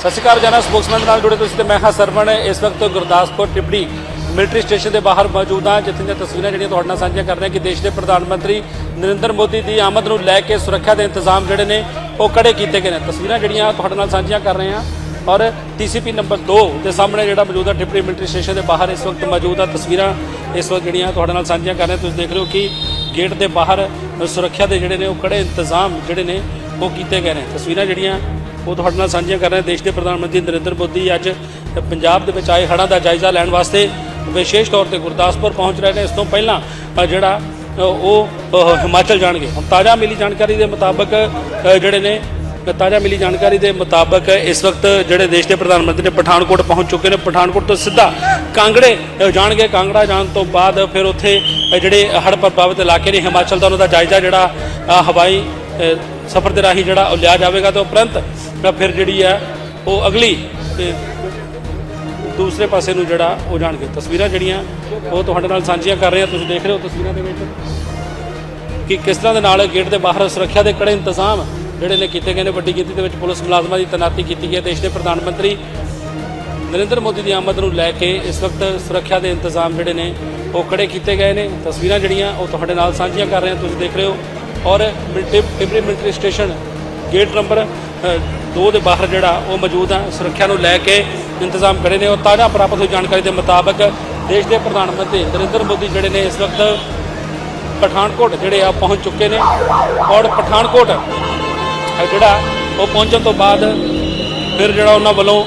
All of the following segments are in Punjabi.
ਸਤਿ ਸ਼੍ਰੀ ਅਕਾਲ ਜਨਾ ਸਪੋਕਸਮੈਨ ਨਾਲ ਜੁੜੇ ਤੁਸੀਂ ਤੇ ਮੈਂ ਹਾਂ ਸਰਵਣ। ਇਸ ਵਕਤ ਗੁਰਦਾਸਪੁਰ ਟਿਪੜੀ ਮਿਲਟਰੀ ਸਟੇਸ਼ਨ ਦੇ ਬਾਹਰ ਮੌਜੂਦ ਹਾਂ, ਜਿੱਥੇ ਦੀਆਂ ਤਸਵੀਰਾਂ ਜਿਹੜੀਆਂ ਤੁਹਾਡੇ ਨਾਲ ਸਾਂਝੀਆਂ ਕਰ ਰਹੇ ਕਿ ਦੇਸ਼ ਦੇ ਪ੍ਰਧਾਨ ਮੰਤਰੀ ਨਰਿੰਦਰ ਮੋਦੀ ਦੀ ਆਮਦ ਨੂੰ ਲੈ ਕੇ ਸੁਰੱਖਿਆ ਦੇ ਇੰਤਜ਼ਾਮ ਜਿਹੜੇ ਨੇ, ਉਹ ਕੜੇ ਕੀਤੇ ਗਏ ਨੇ। ਤਸਵੀਰਾਂ ਜਿਹੜੀਆਂ ਤੁਹਾਡੇ ਨਾਲ ਸਾਂਝੀਆਂ ਕਰ ਰਹੇ ਹਾਂ ਔਰ ਟੀਸੀਪੀ ਨੰਬਰ 2 ਦੇ ਸਾਹਮਣੇ ਜਿਹੜਾ ਮੌਜੂਦਾ ਹੈ ਟਿਪੜੀ ਮਿਲਟਰੀ ਸਟੇਸ਼ਨ ਦੇ ਬਾਹਰ ਇਸ ਵਕਤ ਮੌਜੂਦ ਆ। ਤਸਵੀਰਾਂ ਇਸ ਵਕਤ ਜਿਹੜੀਆਂ ਤੁਹਾਡੇ ਨਾਲ ਸਾਂਝੀਆਂ ਕਰ ਰਹੇ ਤੁਸੀਂ ਦੇਖ ਰਹੇ ਹੋ ਕਿ ਗੇਟ ਦੇ ਬਾਹਰ ਸੁਰੱਖਿਆ ਦੇ ਜਿਹੜੇ ਨੇ, ਉਹ ਕੜੇ ਇੰਤਜ਼ਾਮ ਜਿਹੜੇ ਨੇ, ਉਹ ਕੀਤੇ ਗਏ ਨੇ। ਤਸਵੀਰਾਂ ਜਿਹੜੀਆਂ ਉਹ ਤੁਹਾਡੇ ਨਾਲ ਸਾਂਝੀਆਂ ਕਰ ਰਹੇ ਦੇਸ਼ ਦੇ ਪ੍ਰਧਾਨ ਮੰਤਰੀ ਨਰਿੰਦਰ ਮੋਦੀ ਅੱਜ ਪੰਜਾਬ ਦੇ ਵਿੱਚ ਆਏ ਹੜ੍ਹਾਂ ਦਾ ਜਾਇਜ਼ਾ ਲੈਣ ਵਾਸਤੇ ਵਿਸ਼ੇਸ਼ ਤੌਰ ਤੇ ਗੁਰਦਾਸਪੁਰ ਪਹੁੰਚ ਰਹੇ ਨੇ। ਇਸ ਤੋਂ ਪਹਿਲਾਂ ਜਿਹੜਾ ਉਹ ਹਿਮਾਚਲ ਜਾਣਗੇ। ਹੁਣ ਤਾਜ਼ਾ ਮਿਲੀ ਜਾਣਕਾਰੀ ਦੇ ਮੁਤਾਬਕ ਜਿਹੜੇ ਨੇ ਤਾਜ਼ਾ ਮਿਲੀ ਜਾਣਕਾਰੀ ਦੇ ਮੁਤਾਬਕ ਇਸ ਵਕਤ ਜਿਹੜੇ ਦੇਸ਼ ਦੇ ਪ੍ਰਧਾਨ ਮੰਤਰੀ ਨੇ ਪਠਾਨਕੋਟ ਪਹੁੰਚ ਚੁੱਕੇ ਨੇ। ਪਠਾਨਕੋਟ ਤੋਂ ਸਿੱਧਾ ਕਾਂਗੜੇ ਜਾਣਗੇ। ਕਾਂਗੜਾ ਜਾਣ ਤੋਂ ਬਾਅਦ ਫਿਰ ਉੱਥੇ ਜਿਹੜੇ ਹੜ੍ਹ ਪ੍ਰਭਾਵਿਤ ਇਲਾਕੇ ਨੇ, ਹਿਮਾਚਲ ਦਾ ਉਹਨਾਂ ਦਾ ਜਾਇਜ਼ਾ ਜਿਹੜਾ ਹਵਾਈ ਸਫ਼ਰ ਦੇ ਰਾਹੀਂ ਜਿਹੜਾ ਉਹ ਲਿਆ ਜਾਵੇਗਾ ਤੇ ਉਪਰੰਤ ਫਿਰ ਜਿਹੜੀ ਆ ਉਹ ਅਗਲੀ ਤੇ ਦੂਸਰੇ ਪਾਸੇ ਨੂੰ ਜਿਹੜਾ ਉਹ ਜਾਣਗੇ। ਤਸਵੀਰਾਂ ਜਿਹੜੀਆਂ ਉਹ ਤੁਹਾਡੇ ਨਾਲ ਸਾਂਝੀਆਂ ਕਰ ਰਹੇ ਹਾਂ। ਤੁਸੀਂ ਦੇਖ ਰਹੇ ਹੋ ਤਸਵੀਰਾਂ ਦੇ ਵਿੱਚ ਕਿ ਕਿਸ ਤਰ੍ਹਾਂ ਦੇ ਨਾਲ ਗੇਟ ਦੇ ਬਾਹਰ ਸੁਰੱਖਿਆ ਦੇ ਕੜੇ ਇੰਤਜ਼ਾਮ ਜਿਹੜੇ ਨੇ ਕੀਤੇ ਗਏ ਨੇ। ਵੱਡੀ ਗਿਣਤੀ ਦੇ ਵਿੱਚ ਪੁਲਿਸ ਮੁਲਾਜ਼ਮਾਂ ਦੀ ਤੈਨਾਤੀ ਕੀਤੀ ਗਈ ਹੈ। ਦੇਸ਼ ਦੇ ਪ੍ਰਧਾਨ ਮੰਤਰੀ ਨਰਿੰਦਰ ਮੋਦੀ ਦੀ ਆਮਦ ਨੂੰ ਲੈ ਕੇ ਇਸ ਵਕਤ ਸੁਰੱਖਿਆ ਦੇ ਇੰਤਜ਼ਾਮ ਜਿਹੜੇ ਨੇ ਉਹ ਕੜੇ ਕੀਤੇ ਗਏ ਨੇ। ਤਸਵੀਰਾਂ ਜਿਹੜੀਆਂ ਉਹ ਤੁਹਾਡੇ ਨਾਲ ਸਾਂਝੀਆਂ ਕਰ ਰਹੇ ਹਾਂ। ਤੁਸੀਂ ਦੇਖ ਰਹੇ ਹੋ ਔਰ military Tibri military station gate number 2 ਦੇ ਬਾਹਰ ਜਿਹੜਾ ਉਹ ਮੌਜੂਦ ਹੈ ਸੁਰੱਖਿਆ ਨੂੰ ਲੈ ਕੇ ਇੰਤਜ਼ਾਮ ਕਰੇ ਨੇ। ਔਰ ਤਾਜ਼ਾ ਪ੍ਰਾਪਤ ਹੋਈ ਜਾਣਕਾਰੀ ਦੇ ਮੁਤਾਬਕ ਦੇਸ਼ ਦੇ ਪ੍ਰਧਾਨ ਮੰਤਰੀ ਨਰਿੰਦਰ ਮੋਦੀ ਜਿਹੜੇ ਨੇ ਇਸ ਵਕਤ ਪਠਾਨਕੋਟ ਜਿਹੜੇ ਆ ਪਹੁੰਚ ਚੁੱਕੇ ਨੇ। ਔਰ ਪਠਾਨਕੋਟ ਜਿਹੜਾ ਉਹ ਪਹੁੰਚਣ ਤੋਂ ਬਾਅਦ ਫਿਰ ਜਿਹੜਾ ਉਹਨਾਂ ਵੱਲੋਂ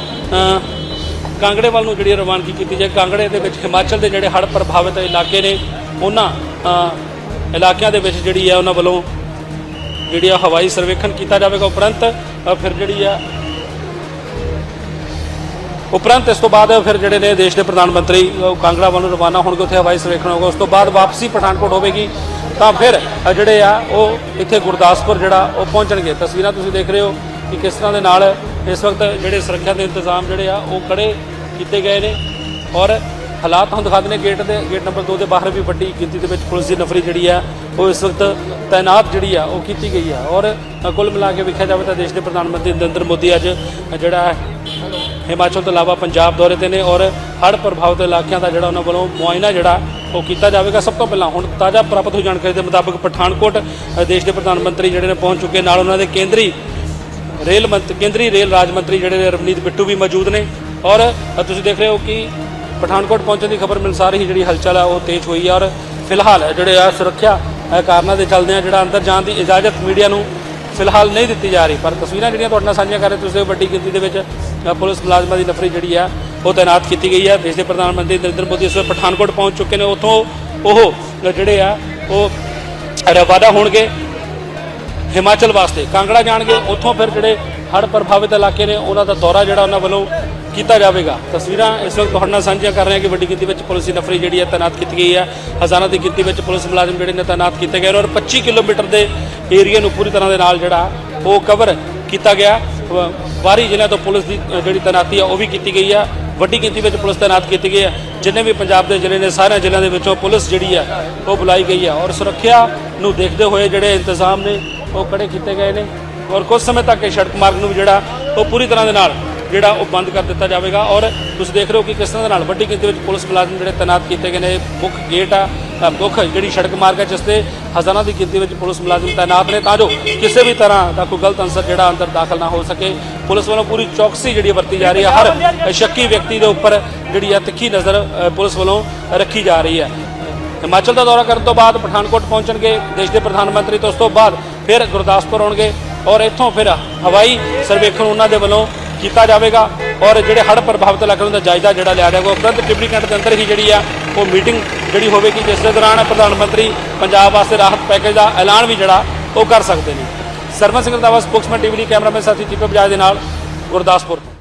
ਕਾਂਗੜੇ ਵੱਲ ਨੂੰ ਜਿਹੜੀ ਰਵਾਨਗੀ ਕੀਤੀ ਜਾਏ। ਕਾਂਗੜੇ ਦੇ ਵਿੱਚ ਹਿਮਾਚਲ ਦੇ ਜਿਹੜੇ ਹੜ੍ਹ ਪ੍ਰਭਾਵਿਤ ਇਲਾਕੇ ਨੇ, ਉਹਨਾਂ ਇਲਾਕਿਆਂ ਦੇ ਵਿੱਚ ਜਿਹੜੀ ਹੈ ਉਹਨਾਂ ਵੱਲੋਂ ਜਿਹੜੀ ਆ ਹਵਾਈ ਸਰਵੇਖਣ ਕੀਤਾ ਜਾਵੇਗਾ ਉਪਰੰਤ ਫਿਰ ਜਿਹੜੀ ਆ ਉਪਰੰਤ ਇਸ ਤੋਂ ਬਾਅਦ ਫਿਰ ਜਿਹੜੇ ਨੇ ਦੇਸ਼ ਦੇ ਪ੍ਰਧਾਨ ਮੰਤਰੀ ਕਾਂਗੜਾ ਵੱਲੋਂ ਰਵਾਨਾ ਹੋਣਗੇ, ਉੱਥੇ ਹਵਾਈ ਸਰਵੇਖਣ ਹੋਗਾ ਉਸ ਤੋਂ ਬਾਅਦ ਵਾਪਸੀ ਪਠਾਨਕੋਟ ਹੋਵੇਗੀ, ਤਾਂ ਫਿਰ ਜਿਹੜੇ ਆ, ਉਹ ਇੱਥੇ ਗੁਰਦਾਸਪੁਰ ਜਿਹੜਾ, ਉਹ ਪਹੁੰਚਣਗੇ। ਤਸਵੀਰਾਂ ਤੁਸੀਂ ਦੇਖ ਰਹੇ ਹੋ ਕਿ ਕਿਸ ਤਰ੍ਹਾਂ ਦੇ ਨਾਲ ਇਸ ਵਕਤ ਜਿਹੜੇ ਸੁਰੱਖਿਆ ਦੇ ਇੰਤਜ਼ਾਮ ਜਿਹੜੇ ਆ, ਉਹ ਕੜੇ ਕੀਤੇ ਗਏ ਨੇ ਔਰ ਹਾਲਾਤ ਤੁਹਾਨੂੰ ਦਿਖਾ ਦਿੰਦੇ ਗੇਟ ਦੇ ਗੇਟ ਨੰਬਰ 2 ਦੇ ਬਾਹਰ ਵੀ ਵੱਡੀ ਗਿਣਤੀ ਦੇ ਵਿੱਚ ਪੁਲਿਸ ਦੀ ਨਫਰੀ ਜਿਹੜੀ ਆ ਉਹ ਇਸ ਵਕਤ ਤਾਇਨਾਤ ਜਿਹੜੀ ਆ ਉਹ ਕੀਤੀ ਗਈ ਆ ਔਰ ਕੁੱਲ ਮਿਲਾ ਕੇ ਵੇਖਿਆ ਜਾਵੇ ਤਾਂ ਦੇਸ਼ ਦੇ ਪ੍ਰਧਾਨ ਮੰਤਰੀ ਨਰਿੰਦਰ ਮੋਦੀ ਅੱਜ ਜਿਹੜਾ ਹੈ, ਹਿਮਾਚਲ ਤੋਂ ਇਲਾਵਾ ਪੰਜਾਬ ਦੌਰੇ ਤੇ ਨੇ ਔਰ ਹੜ੍ਹ ਪ੍ਰਭਾਵਿਤ ਇਲਾਕਿਆਂ ਦਾ ਜਿਹੜਾ ਉਹਨਾਂ ਵੱਲੋਂ ਮੁਆਇਨਾ ਜਿਹੜਾ, ਉਹ ਕੀਤਾ ਜਾਵੇਗਾ। ਸਭ ਤੋਂ ਪਹਿਲਾਂ ਹੁਣ ਤਾਜ਼ਾ ਪ੍ਰਾਪਤ ਹੋਈ ਜਾਣਕਾਰੀ ਦੇ ਮੁਤਾਬਕ ਪਠਾਨਕੋਟ ਦੇਸ਼ ਦੇ ਪ੍ਰਧਾਨ ਮੰਤਰੀ ਜਿਹੜੇ ਨੇ ਪਹੁੰਚ ਚੁੱਕੇ ਨਾਲ ਉਹਨਾਂ ਦੇ ਕੇਂਦਰੀ ਰੇਲ ਮੰਤਰੀ ਕੇਂਦਰੀ ਰੇਲ ਰਾਜ ਮੰਤਰੀ ਜਿਹੜੇ ਨੇ ਰਵਨੀਤ ਬਿੱਟੂ ਵੀ ਮੌਜੂਦ ਨੇ। ਔਰ ਤੁਸੀਂ ਦੇਖ ਰਹੇ ਹੋ ਕਿ ਪਠਾਨਕੋਟ ਪਹੁੰਚਣ ਦੀ ਖਬਰ ਮਿਲ ਸਾਰ ਹੀ ਜਿਹੜੀ ਹਲਚਲ ਆ, ਉਹ ਤੇਜ਼ ਹੋਈ ਆ ਔਰ ਫਿਲਹਾਲ ਜਿਹੜੇ ਆ ਸੁਰੱਖਿਆ ਕਾਰਨਾਂ ਦੇ ਚੱਲਦੇ ਆ ਜਿਹੜਾ ਅੰਦਰ ਜਾਣ ਦੀ ਇਜਾਜ਼ਤ ਮੀਡੀਆ ਨੂੰ ਫਿਲਹਾਲ ਨਹੀਂ ਦਿੱਤੀ ਜਾ ਰਹੀ। ਪਰ ਤਸਵੀਰਾਂ ਜਿਹੜੀਆਂ ਤੁਹਾਡੇ ਨਾਲ ਸਾਂਝੀਆਂ ਕਰ ਰਹੇ, ਤੁਸੀਂ ਵੱਡੀ ਗਿਣਤੀ ਦੇ ਵਿੱਚ ਪੁਲਿਸ ਮੁਲਾਜ਼ਮਾਂ ਦੀ ਨਫਰੀ ਜਿਹੜੀ ਆ, ਉਹ ਤਾਇਨਾਤ ਕੀਤੀ ਗਈ ਹੈ ਦੇਸ਼ ਦੇ ਪ੍ਰਧਾਨ ਮੰਤਰੀ ਨਰਿੰਦਰ ਮੋਦੀ ਇਸ ਵੇਲੇ ਪਠਾਨਕੋਟ ਪਹੁੰਚ ਚੁੱਕੇ ਨੇ। ਉੱਥੋਂ ਉਹ ਜਿਹੜੇ ਆ, ਉਹ ਰਵਾਨਾ ਹੋਣਗੇ ਹਿਮਾਚਲ ਵਾਸਤੇ। ਕਾਂਗੜਾ ਜਾਣਗੇ, ਉੱਥੋਂ ਫਿਰ ਜਿਹੜੇ ਹੜ੍ਹ ਪ੍ਰਭਾਵਿਤ ਇਲਾਕੇ ਨੇ, ਉਹਨਾਂ ਦਾ ਦੌਰਾ ਜਿਹੜਾ ਉਹਨਾਂ ਵੱਲੋਂ ਕੀਤਾ ਜਾਵੇਗਾ। ਤਸਵੀਰਾਂ ਇਸ ਵਕਤ ਤੁਹਾਡੇ ਨਾਲ ਸਾਂਝੀਆਂ ਕਰ ਰਹੇ ਹਾਂ ਕਿ ਵੱਡੀ ਗਿਣਤੀ ਵਿੱਚ ਪੁਲਿਸ ਦੀ ਨਫਰੀ ਜਿਹੜੀ ਹੈ ਤਾਇਨਾਤ ਕੀਤੀ ਗਈ ਹੈ। ਹਜ਼ਾਰਾਂ ਦੀ ਗਿਣਤੀ ਵਿੱਚ ਪੁਲਿਸ ਮੁਲਾਜ਼ਮ ਜਿਹੜੇ ਨੇ ਤਾਇਨਾਤ ਕੀਤੇ ਗਏ ਨੇ ਔਰ 25 ਕਿਲੋਮੀਟਰ ਦੇ ਏਰੀਆ ਨੂੰ ਪੂਰੀ ਤਰ੍ਹਾਂ ਦੇ ਨਾਲ ਜਿਹੜਾ ਉਹ ਕਵਰ ਕੀਤਾ ਗਿਆ। ਵ- ਬਾਹਰੀ ਜ਼ਿਲ੍ਹਿਆਂ ਤੋਂ ਪੁਲਿਸ ਦੀ ਜਿਹੜੀ ਤਾਇਨਾਤੀ ਆ ਉਹ ਵੀ ਕੀਤੀ ਗਈ ਆ ਵੱਡੀ ਗਿਣਤੀ ਵਿੱਚ ਪੁਲਿਸ ਤਾਇਨਾਤ ਕੀਤੀ ਗਈ ਹੈ। ਜਿੰਨੇ ਵੀ ਪੰਜਾਬ ਦੇ ਜ਼ਿਲ੍ਹੇ ਨੇ ਸਾਰਿਆਂ ਜ਼ਿਲ੍ਹਿਆਂ ਦੇ ਵਿੱਚੋਂ ਪੁਲਿਸ ਜਿਹੜੀ ਹੈ ਉਹ ਬੁਲਾਈ ਗਈ ਹੈ। ਔਰ ਸੁਰੱਖਿਆ ਨੂੰ ਦੇਖਦੇ ਹੋਏ ਜਿਹੜੇ ਇੰਤਜ਼ਾਮ ਨੇ ਉਹ ਕੜੇ ਕੀਤੇ ਗਏ ਨੇ। ਔਰ ਕੁਝ ਸਮੇਂ ਤੱਕ ਇਹ ਸੜਕ ਮਾਰਗ ਨੂੰ ਵੀ ਜਿਹੜਾ ਉਹ ਪੂਰੀ ਤਰ੍ਹਾਂ ਦੇ ਨਾਲ ਜਿਹੜਾ ਉਹ ਬੰਦ ਕਰ ਦਿੱਤਾ ਜਾਵੇਗਾ ਔਰ ਤੁਸੀਂ ਦੇਖ ਰਹੇ ਹੋ ਕਿ ਕਿਸ ਤਰ੍ਹਾਂ ਦੇ ਨਾਲ ਵੱਡੀ ਗਿਣਤੀ ਵਿੱਚ ਪੁਲਿਸ ਮੁਲਾਜ਼ਮ ਜਿਹੜੇ ਤਾਇਨਾਤ ਕੀਤੇ ਗਏ ਨੇ। ਮੁੱਖ ਗੇਟ ਆ ਮੁੱਖ ਜਿਹੜੀ ਸੜਕ ਮਾਰਗ ਹੈ, ਜਿਸ ਤੇ ਹਜ਼ਾਰਾਂ ਦੀ ਗਿਣਤੀ ਵਿੱਚ ਪੁਲਿਸ ਮੁਲਾਜ਼ਮ ਤਾਇਨਾਤ ਨੇ, ਤਾਂ ਜੋ ਕਿਸੇ ਵੀ ਤਰ੍ਹਾਂ ਦਾ ਕੋਈ ਗਲਤ ਅੰਸਰ ਜਿਹੜਾ ਅੰਦਰ ਦਾਖਲ ਨਾ ਹੋ ਸਕੇ। ਪੁਲਿਸ ਵੱਲੋਂ ਪੂਰੀ ਚੌਕਸੀ ਜਿਹੜੀ ਵਰਤੀ ਜਾ ਰਹੀ ਹੈ। ਹਰ ਸ਼ੱਕੀ ਵਿਅਕਤੀ ਦੇ ਉੱਪਰ ਜਿਹੜੀ ਆ ਤਿੱਖੀ ਨਜ਼ਰ ਪੁਲਿਸ ਵੱਲੋਂ ਰੱਖੀ ਜਾ ਰਹੀ ਹੈ। ਹਿਮਾਚਲ ਦਾ ਦੌਰਾ ਕਰਨ ਤੋਂ ਬਾਅਦ ਪਠਾਨਕੋਟ ਪਹੁੰਚਣਗੇ, ਦੇਸ਼ ਦੇ ਪ੍ਰਧਾਨ ਮੰਤਰੀ, ਤੋਂ ਉਸ ਤੋਂ ਬਾਅਦ ਫਿਰ ਗੁਰਦਾਸਪੁਰ ਆਉਣਗੇ ਔਰ ਇੱਥੋਂ ਫਿਰ ਹਵਾਈ ਸਰਵੇਖਣ ਉਹਨਾਂ ਦੇ ਵੱਲੋਂ ਕੀਤਾ ਜਾਵੇਗਾ ਔਰ ਜਿਹੜੇ ਹੜ੍ਹ ਪ੍ਰਭਾਵਿਤ ਇਲਾਕਿਆਂ ਦਾ ਜਾਇਜ਼ਾ ਜਿਹੜਾ ਲਿਆ ਜਾਵੇਗਾ ਉਪਰੰਤ ਟਿਬੜੀ ਕੈਂਟ ਦੇ ਅੰਦਰ ਹੀ ਜਿਹੜੀ ਆ, ਉਹ ਮੀਟਿੰਗ ਜਿਹੜੀ ਹੋਵੇਗੀ, ਜਿਸ ਦੇ ਦੌਰਾਨ ਪ੍ਰਧਾਨ ਮੰਤਰੀ ਪੰਜਾਬ ਵਾਸਤੇ ਰਾਹਤ ਪੈਕੇਜ ਦਾ ਐਲਾਨ ਵੀ ਜਿਹੜਾ, ਉਹ ਕਰ ਸਕਦੇ ਨੇ। ਸਰਵਨ ਸਿੰਘ ਰੰਧਾਵਾ, ਸਪੋਕਸਮੈਨ ਟੀਵੀ ਦੀ ਕੈਮਰਾਮੈਨ ਸਾਥੀ ਦੀਪਕ ਬਜਾਜ ਦੇ ਨਾਲ ਗੁਰਦਾਸਪੁਰ